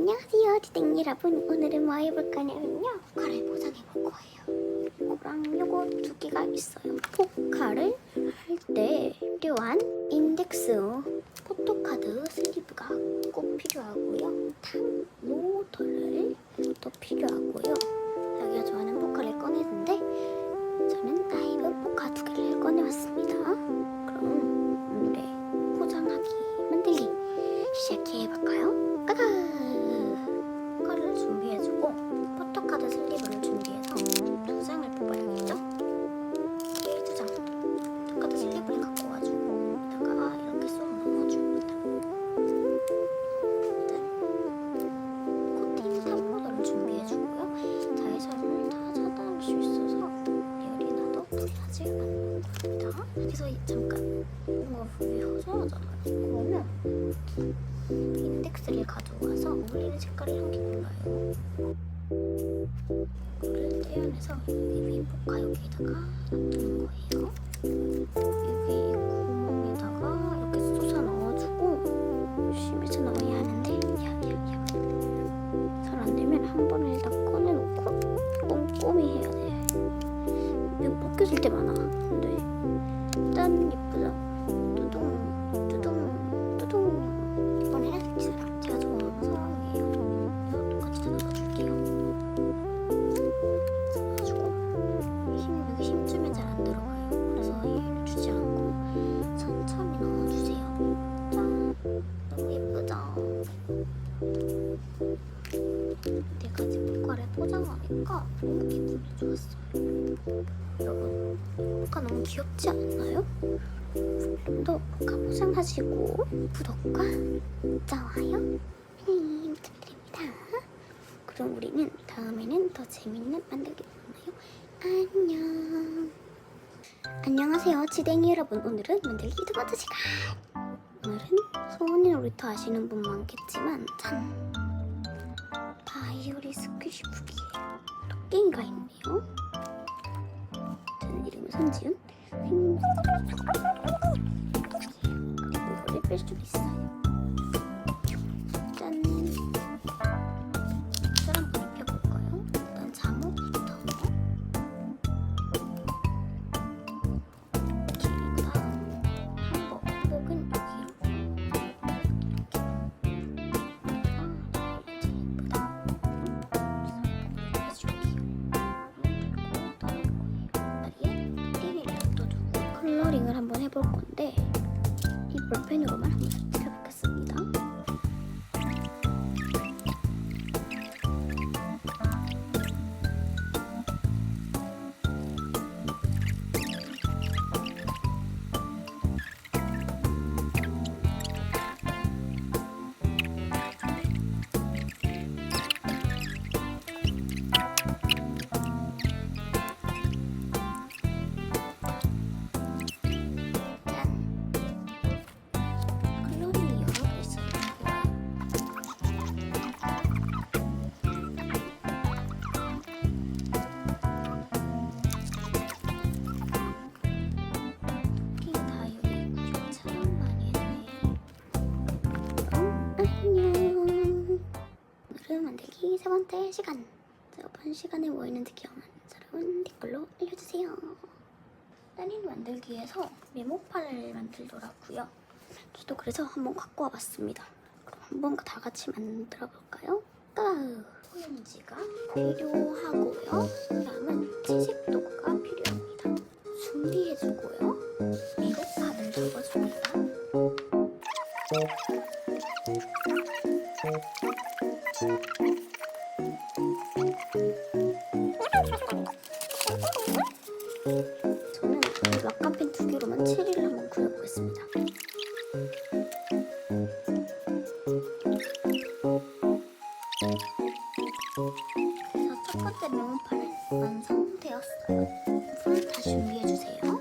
안녕하세요. 지댕 여러분. 오늘은 뭐 해볼 거냐면요. 포카를 포장해 볼 거예요. 이거랑 요거 두 개가 있어요. 포카를 할 때 필요한 인덱스 포토카드 슬리브가 꼭 필요하고요. 탐 모터를 또 필요하고요 겁니다. 그래서 이- 잠깐 뭔가 부위 허전하잖아요. 그러면 인덱스를 가져와서 어울리는 색깔을 한 개 골라요. 이거를 떼어내서 여기 윗복화 여기에다가 놔두는 거예요. 벗겨질 때 많아. 근데 일단 예쁘죠? 뚜둥 뚜둥 뚜둥 이번에는 이 사람 제가 좋아하는 사람이에요. 이거 똑같이 다 넣어줄게요. 넣어주고 힘 여기 힘 주면 잘 안 들어가요. 그래서 힘을 주지 않고 천천히 넣어주세요. 짠 너무 예쁘죠? 내가 지금 포카를 포장하니까 너무 기분이 좋았어요. 여러분, 포카 너무 귀엽지 않나요? 포카 포장하시고 구독과 좋아요 알림 부탁드립니다. 그럼 우리는 다음에는 더 재밌는 만들기 만나요. 안녕. 안녕하세요, 지댕이 여러분. 오늘은 만들기 두 번째 시간. 오늘은 소원이 놀이터 아시는 분 많겠지만 짠바 이오리 스퀴시 부기에 토끼가 있네요. 저는 이름은 손지훈. 생- 그리고 뺄 수도 있어요. 해볼 건데 이 볼펜으로만 한번 번째 시간. 저번 시간에 뭐 했는지 기억나는 사람은 댓글로 알려주세요. 따님 만들기에서 메모판을 만들더라고요. 저도 그래서 한번 갖고 와봤습니다. 그럼 한번 다 같이 만들어 볼까요? 까 소용지가 필요하고요. 그다음은 채색 도구가 필요합니다. 준비해주고요. 메모판을 적어줍니다. 저는 완성되었어요. 손을 다시 꾸며볼게요.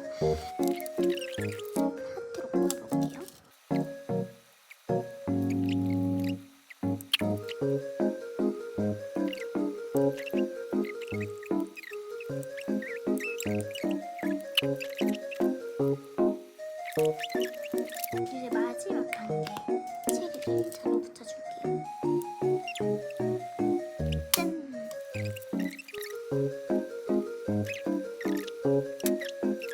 이제 마지막 단계 체리를 차로 붙여줄게요.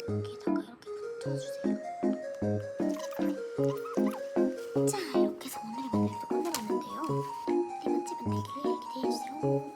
여기다가 이렇게 붙여주세요. 자, 이렇게 해서 오늘의 만들 수가 끝나봤는데요. 네 번째 만들기를 기대해주세요.